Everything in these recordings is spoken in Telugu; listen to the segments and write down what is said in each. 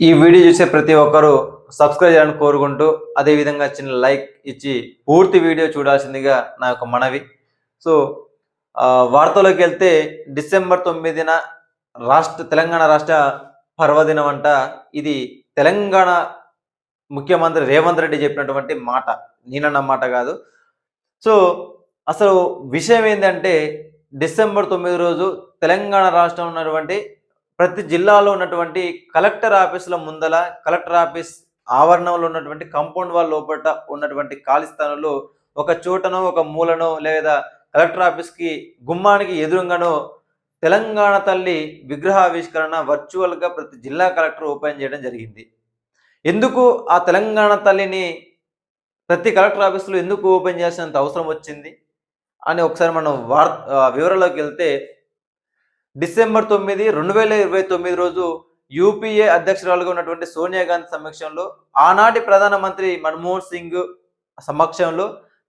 ఈ వీడియో చూసే ప్రతి ఒక్కరూ సబ్స్క్రైబ్ చేయాలని కోరుకుంటూ అదేవిధంగా చిన్న లైక్ ఇచ్చి పూర్తి వీడియో చూడాల్సిందిగా నా యొక్క మనవి. సో వార్తలోకి వెళ్తే డిసెంబర్ తొమ్మిదిన రాష్ట్ర తెలంగాణ రాష్ట్ర పర్వదినం అంట. ఇది తెలంగాణ ముఖ్యమంత్రి రేవంత్ రెడ్డి చెప్పినటువంటి మాట. నేనన్న మాట కాదు. సో అసలు విషయం ఏంటంటే డిసెంబర్ తొమ్మిది రోజు తెలంగాణ రాష్ట్రం ఉన్నటువంటి ప్రతి జిల్లాలో ఉన్నటువంటి కలెక్టర్ ఆఫీసుల ముందల కలెక్టర్ ఆఫీస్ ఆవరణంలో ఉన్నటువంటి కంపౌండ్ వాల్ లోపల ఉన్నటువంటి ఖాళీ స్థానంలో ఒక చోటనో ఒక మూలనో లేదా కలెక్టర్ ఆఫీస్కి గుమ్మానికి ఎదురుగానో తెలంగాణ తల్లి విగ్రహావిష్కరణ వర్చువల్గా ప్రతి జిల్లా కలెక్టర్ ఓపెన్ చేయడం జరిగింది. ఎందుకు ఆ తెలంగాణ తల్లిని ప్రతి కలెక్టర్ ఆఫీసులో ఎందుకు ఓపెన్ చేసినంత అవసరం వచ్చింది? అని ఒకసారి మనం వార్ ఆ, వివరాల్లోకి వెళ్తే డిసెంబర్ తొమ్మిది రెండు వేల ఇరవై తొమ్మిది రోజు యూపీఏ అధ్యక్షురాలుగా ఉన్నటువంటి సోనియా గాంధీ సమక్షంలో ఆనాటి ప్రధానమంత్రి మన్మోహన్ సింగ్ సమక్షంలో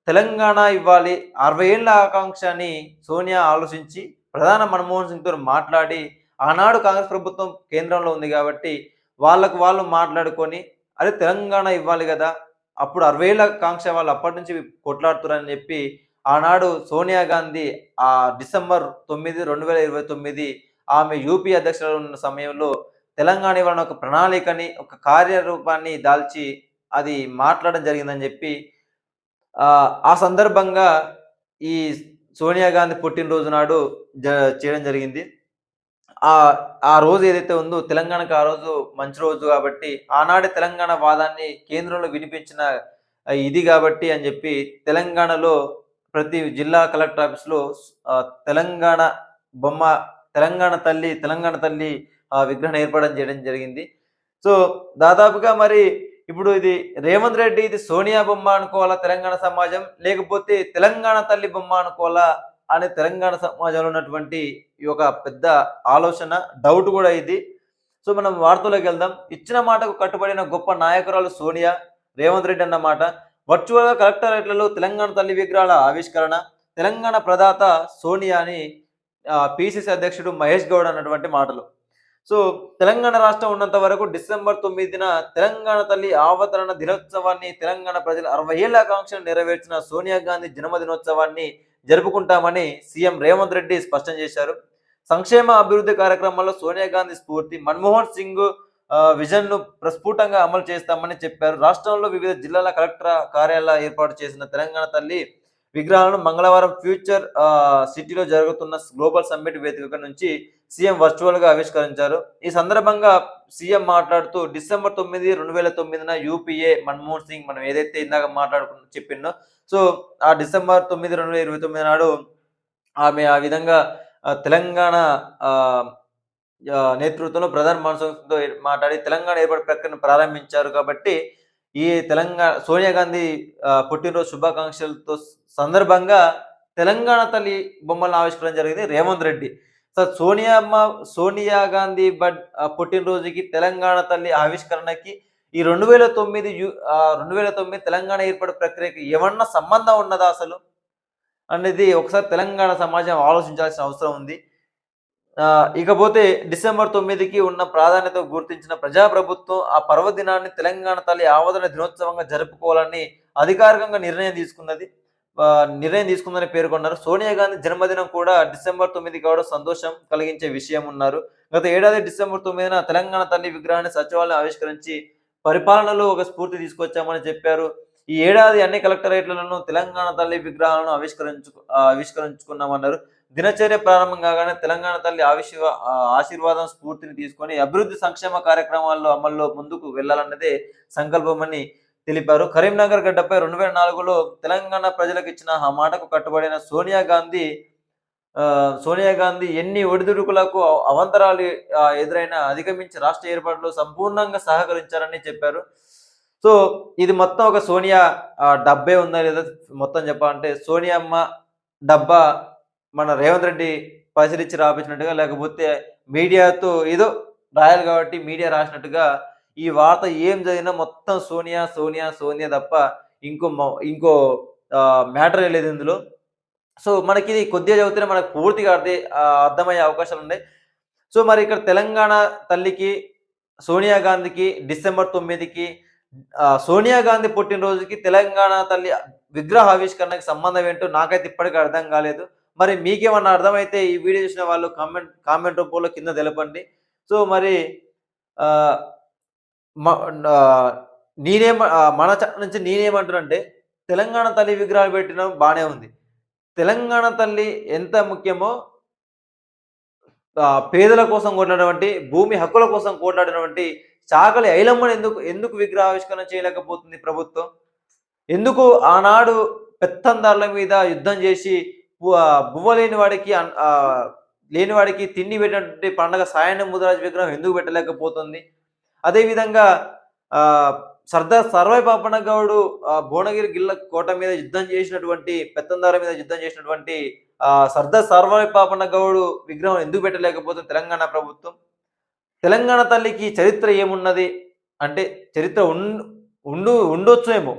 తెలంగాణ ఇవ్వాలి అరవై ఏళ్ళ ఆకాంక్షని సోనియా ఆలోచించి ప్రధాన మన్మోహన్ సింగ్తో మాట్లాడి ఆనాడు కాంగ్రెస్ ప్రభుత్వం కేంద్రంలో ఉంది కాబట్టి వాళ్ళకు వాళ్ళు మాట్లాడుకొని అరే తెలంగాణ ఇవ్వాలి కదా అప్పుడు అరవై ఏళ్ళ కాంక్ష వాళ్ళు అప్పటి నుంచి కొట్లాడుతున్నారని చెప్పి ఆనాడు సోనియా గాంధీ ఆ డిసెంబర్ తొమ్మిది రెండు వేల ఇరవై తొమ్మిది ఆమె యూపీ అధ్యక్షులు ఉన్న సమయంలో తెలంగాణ ఇవ్వాలని ఒక ప్రణాళికని ఒక కార్యరూపాన్ని దాల్చి అది మాట్లాడడం జరిగిందని చెప్పి ఆ, సందర్భంగా ఈ సోనియా గాంధీ పుట్టినరోజు నాడు జ చేయడం జరిగింది. ఆ ఆ రోజు ఏదైతే ఉందో తెలంగాణకు ఆ రోజు మంచి రోజు కాబట్టి ఆనాడు తెలంగాణ వాదాన్ని కేంద్రంలో వినిపించిన ఇది కాబట్టి అని చెప్పి తెలంగాణలో ప్రతి జిల్లా కలెక్టర్ ఆఫీస్లో తెలంగాణ బొమ్మ తెలంగాణ తల్లి తెలంగాణ తల్లి విగ్రహం ఏర్పాటు చేయడం జరిగింది. సో దాదాపుగా మరి ఇప్పుడు ఇది రేవంత్ రెడ్డి ఇది సోనియా బొమ్మ అనుకోవాలా తెలంగాణ సమాజం? లేకపోతే తెలంగాణ తల్లి బొమ్మ అనుకోవాలా? అనే తెలంగాణ సమాజంలో ఉన్నటువంటి ఈ ఒక పెద్ద ఆలోచన డౌట్ కూడా ఇది. సో మనం వార్తలోకి వెళ్దాం. ఇచ్చిన మాటకు కట్టుబడిన గొప్ప నాయకురాలు సోనియా రేవంత్ రెడ్డి అన్నమాట వర్చువల్గా కలెక్టరేట్లలో తెలంగాణ తల్లి విగ్రహాల ఆవిష్కరణ తెలంగాణ ప్రదాత సోనియా అని పిసిసి అధ్యక్షుడు మహేష్ గౌడ్ అన్నటువంటి మాటలు. సో తెలంగాణ రాష్ట్రం ఉన్నంత వరకు డిసెంబర్ తొమ్మిదిన తెలంగాణ తల్లి అవతరణ దినోత్సవాన్ని తెలంగాణ ప్రజల అరవై ఏళ్ళ ఆకాంక్షను నెరవేర్చిన సోనియా గాంధీ జన్మదినోత్సవాన్ని జరుపుకుంటామని సీఎం రేవంత్ రెడ్డి స్పష్టం చేశారు. సంక్షేమ అభివృద్ధి కార్యక్రమాల్లో సోనియా గాంధీ స్ఫూర్తి మన్మోహన్ సింగ్ విజన్ను ప్రస్ఫుటంగా అమలు చేస్తామని చెప్పారు. రాష్ట్రంలో వివిధ జిల్లాల కలెక్టర్ కార్యాలయ ఏర్పాటు చేసిన తెలంగాణ తల్లి విగ్రహాలను మంగళవారం ఫ్యూచర్ సిటీలో జరుగుతున్న గ్లోబల్ సమ్మిట్ వేదిక నుంచి సీఎం వర్చువల్గా ఆవిష్కరించారు. ఈ సందర్భంగా సీఎం మాట్లాడుతూ డిసెంబర్ తొమ్మిది రెండు వేల తొమ్మిదిన యూపీఏ మన్మోహన్ సింగ్ మనం ఏదైతే ఇందాక మాట్లాడుకున్న చెప్పిందో సో ఆ డిసెంబర్ తొమ్మిది రెండు వేల ఇరవై తొమ్మిది నాడు ఆమె ఆ విధంగా తెలంగాణ నేతృత్వంలో ప్రధాన మనసుతో మాట్లాడి తెలంగాణ ఏర్పాటు ప్రక్రియను ప్రారంభించారు కాబట్టి ఈ తెలంగాణ సోనియా గాంధీ పుట్టినరోజు శుభాకాంక్షలతో సందర్భంగా తెలంగాణ తల్లి బొమ్మలను ఆవిష్కరణ జరిగింది రేవంత్ రెడ్డి. సార్ సోనియా అమ్మ సోనియా గాంధీ బడ్ పుట్టినరోజుకి తెలంగాణ తల్లి ఆవిష్కరణకి ఈ రెండు వేల తొమ్మిది యు రెండు వేల తొమ్మిది తెలంగాణ ఏర్పాటు ప్రక్రియకి ఏమన్నా సంబంధం ఉన్నదా అసలు? అనేది ఒకసారి తెలంగాణ సమాజం ఆలోచించాల్సిన అవసరం ఉంది. ఇకపోతే డిసెంబర్ తొమ్మిదికి ఉన్న ప్రాధాన్యత గుర్తించిన ప్రజాప్రభుత్వం ఆ పర్వదినాన్ని తెలంగాణ తల్లి ఆవదన దినోత్సవంగా జరుపుకోవాలని అధికారికంగా నిర్ణయం తీసుకున్నది. నిర్ణయం తీసుకుందని పేర్కొన్నారు. సోనియా గాంధీ జన్మదినం కూడా డిసెంబర్ తొమ్మిది కావడం సంతోషం కలిగించే విషయం ఉన్నారు. గత ఏడాది డిసెంబర్ తొమ్మిదిన తెలంగాణ తల్లి విగ్రహాన్ని సచివాలయం ఆవిష్కరించి పరిపాలనలో ఒక స్ఫూర్తి తీసుకొచ్చామని చెప్పారు. ఈ ఏడాది అన్ని కలెక్టరేట్లను తెలంగాణ తల్లి విగ్రహాలను ఆవిష్కరించు ఆవిష్కరించుకున్నామన్నారు. దినచర్య ప్రారంభం కాగానే తెలంగాణ తల్లి ఆవిష్వ ఆశీర్వాదం స్ఫూర్తిని తీసుకొని అభివృద్ధి సంక్షేమ కార్యక్రమాల్లో అమల్లో ముందుకు వెళ్ళాలన్నదే సంకల్పమని తెలిపారు. కరీంనగర్ గడ్డపై రెండు వేల నాలుగులో తెలంగాణ ప్రజలకు ఇచ్చిన ఆ మాటకు కట్టుబడిన సోనియా గాంధీ సోనియా గాంధీ ఎన్ని ఒడిదుడుకులకు అవంతరాలు ఎదురైనా అధిగమించి రాష్ట్ర ఏర్పాటులో సంపూర్ణంగా సహకరించారని చెప్పారు. సో ఇది మొత్తం ఒక సోనియా డబ్బే ఉందా లేదా మొత్తం చెప్పాలంటే సోనియా అమ్మ డబ్బా మన రేవంత్ రెడ్డి పరిశీలించి రాపించినట్టుగా లేకపోతే మీడియాతో ఏదో రాయాలి కాబట్టి మీడియా రాసినట్టుగా ఈ వార్త ఏం జరిగినా మొత్తం సోనియా సోనియా సోనియా తప్ప ఇంకో ఇంకో మ్యాటర్ లేదు ఇందులో. సో మనకి ఇది కొద్దిగా చదివితేనే మనకు పూర్తిగా అర్థం అర్థమయ్యే అవకాశాలు ఉన్నాయి. సో మరి ఇక్కడ తెలంగాణ తల్లికి సోనియా గాంధీకి డిసెంబర్ తొమ్మిదికి సోనియా గాంధీ పుట్టినరోజుకి తెలంగాణ తల్లి విగ్రహ ఆవిష్కరణకి సంబంధం ఏంటో నాకైతే ఇప్పటికీ అర్థం కాలేదు. మరి మీకేమన్నా అర్థమైతే ఈ వీడియో చూసిన వాళ్ళు కామెంట్ కామెంట్ రూపంలో కింద తెలపండి. సో మరి మ- నేనేమ మన నుంచి నేనేమంటున్నానంటే తెలంగాణ తల్లి విగ్రహాలు పెట్టడం బాగానే ఉంది. తెలంగాణ తల్లి ఎంత ముఖ్యమో పేదల కోసం కొట్లాడినటువంటి భూమి హక్కుల కోసం కొట్లాడినటువంటి చాకలి ఐలమ్మని ఎందుకు ఎందుకు విగ్రహావిష్కరణ చేయలేకపోతుంది ప్రభుత్వం? ఎందుకు ఆనాడు పెత్తందారుల మీద యుద్ధం చేసి బువ్వ లేని వాడికి లేని వాడికి తిండి పెట్టినటువంటి పండగ సాయన ముదిరాజు విగ్రహం ఎందుకు పెట్టలేకపోతుంది? అదేవిధంగా సర్దార్ సర్వై పాపన్న గౌడు భువనగిరి గిల్ల కోట మీద యుద్ధం చేసినటువంటి పెత్తందార మీద యుద్ధం చేసినటువంటి సర్దార్ సర్వై పాపన్న గౌడు విగ్రహం ఎందుకు పెట్టలేకపోతుంది తెలంగాణ ప్రభుత్వం? తెలంగాణ తల్లికి చరిత్ర ఏమున్నది? అంటే చరిత్ర ఉండు ఉండు ఉండొచ్చేమో.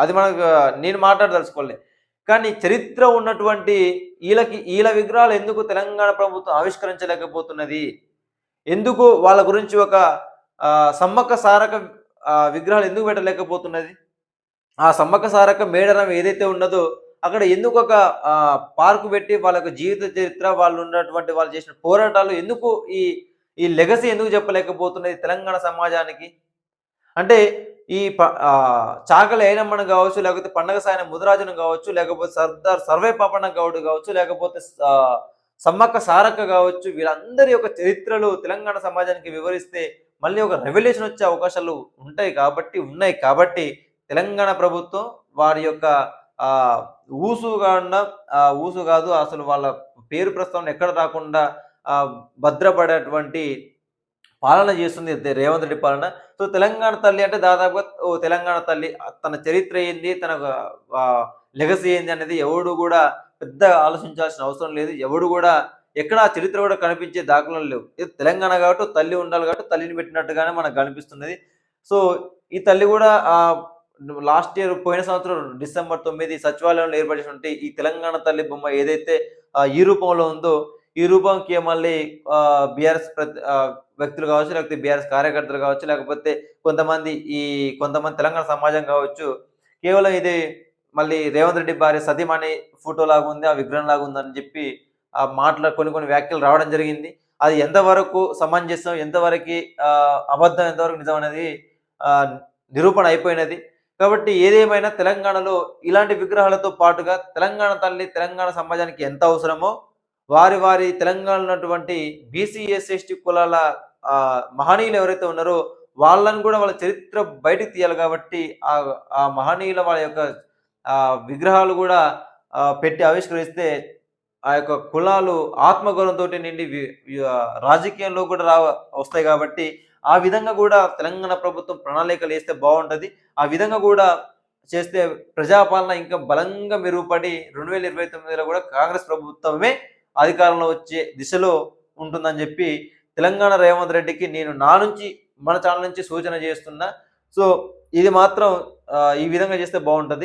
అది మనకు నేను మాట్లాడదలుచుకోలే. కానీ చరిత్ర ఉన్నటువంటి వీళ్ళకి వీళ్ళ విగ్రహాలు ఎందుకు తెలంగాణ ప్రభుత్వం ఆవిష్కరించలేకపోతున్నది? ఎందుకు వాళ్ళ గురించి ఒక సమ్మక్క సారక విగ్రహాలు ఎందుకు పెట్టలేకపోతున్నది? ఆ సమ్మక్క సారక మేడరం ఏదైతే ఉన్నదో అక్కడ ఎందుకు ఒక పార్కు పెట్టి వాళ్ళకు జీవిత చరిత్ర వాళ్ళు ఉన్నటువంటి వాళ్ళు చేసిన పోరాటాలు ఎందుకు ఈ ఈ లెగసీ ఎందుకు చెప్పలేకపోతున్నది తెలంగాణ సమాజానికి? అంటే ఈ ప- చాకలి అయినమ్మను కావచ్చు లేకపోతే పండగ సాయన ముదిరాజును కావచ్చు లేకపోతే సర్దార్ సర్వే పాపన్న గౌడ్ కావచ్చు లేకపోతే సమ్మక్క సారక్క కావచ్చు వీళ్ళందరి యొక్క చరిత్రలు తెలంగాణ సమాజానికి వివరిస్తే మళ్ళీ ఒక రెవల్యూషన్ వచ్చే అవకాశాలు ఉంటాయి కాబట్టి ఉన్నాయి. కాబట్టి తెలంగాణ ప్రభుత్వం వారి యొక్క ఊసు కాకుండా ఊసు కాదు అసలు వాళ్ళ పేరు ప్రస్తావన ఎక్కడ రాకుండా భద్రపడేటువంటి పాలన చేస్తుంది. రేవంత్ రెడ్డి పాలన. సో తెలంగాణ తల్లి అంటే దాదాపుగా ఓ తెలంగాణ తల్లి తన చరిత్ర ఏంది తన లెగసీ ఏంది అనేది ఎవడు కూడా పెద్ద ఆలోచించాల్సిన అవసరం లేదు. ఎవడు కూడా ఎక్కడ చరిత్ర కూడా కనిపించే దాఖలు లేవు. ఇది తెలంగాణ కాబట్టి తల్లి ఉండాలి కాబట్టి తల్లిని పెట్టినట్టుగానే మనకు కనిపిస్తున్నది. సో ఈ తల్లి కూడా ఆ లాస్ట్ ఇయర్ పోయిన సంవత్సరం డిసెంబర్ తొమ్మిది సచివాలయంలో ఏర్పడినటువంటి ఈ తెలంగాణ తల్లి బొమ్మ ఏదైతే ఈ రూపంలో ఉందో ఈ రూపంకి మళ్ళీ బీఆర్ఎస్ వ్యక్తులు కావచ్చు లేకపోతే బీఆర్ఎస్ కార్యకర్తలు కావచ్చు లేకపోతే కొంతమంది ఈ కొంతమంది తెలంగాణ సమాజం కావచ్చు కేవలం ఇది మళ్ళీ రేవంత్ రెడ్డి భార్య సతీమణి ఫోటో లాగా ఉంది ఆ విగ్రహం లాగా ఉందని చెప్పి ఆ మాటల కొన్ని కొన్ని వ్యాఖ్యలు రావడం జరిగింది. అది ఎంతవరకు సమంజసం ఎంతవరకు అబద్ధం ఎంతవరకు నిజం అనేది నిరూపణ అయిపోయినది. కాబట్టి ఏదేమైనా తెలంగాణలో ఇలాంటి విగ్రహాలతో పాటుగా తెలంగాణ తల్లి తెలంగాణ సమాజానికి ఎంత అవసరమో వారి వారి తెలంగాణలో ఉన్నటువంటి బీసీ ఎస్సీ కులాల మహనీయులు ఎవరైతే ఉన్నారో వాళ్ళని కూడా వాళ్ళ చరిత్ర బయటకు తీయాలి కాబట్టి ఆ ఆ మహనీయుల వాళ్ళ యొక్క విగ్రహాలు కూడా పెట్టి ఆవిష్కరిస్తే ఆ యొక్క కులాలు ఆత్మగౌరవంతో నిండి రాజకీయంలో కూడా రా వస్తాయి కాబట్టి ఆ విధంగా కూడా తెలంగాణ ప్రభుత్వం ప్రణాళికలు వేస్తే బాగుంటుంది. ఆ విధంగా కూడా చేస్తే ప్రజాపాలన ఇంకా బలంగా మెరుగుపడి రెండు వేల ఇరవై తొమ్మిదిలో కూడా కాంగ్రెస్ ప్రభుత్వమే అధికారంలో వచ్చే దిశలో ఉంటుందని చెప్పి తెలంగాణ రేవంత్ రెడ్డికి నేను నా నుంచి మన ఛానల్ నుంచి సూచన చేస్తున్నా. సో ఇది మాత్రం ఈ విధంగా చేస్తే బాగుంటుంది.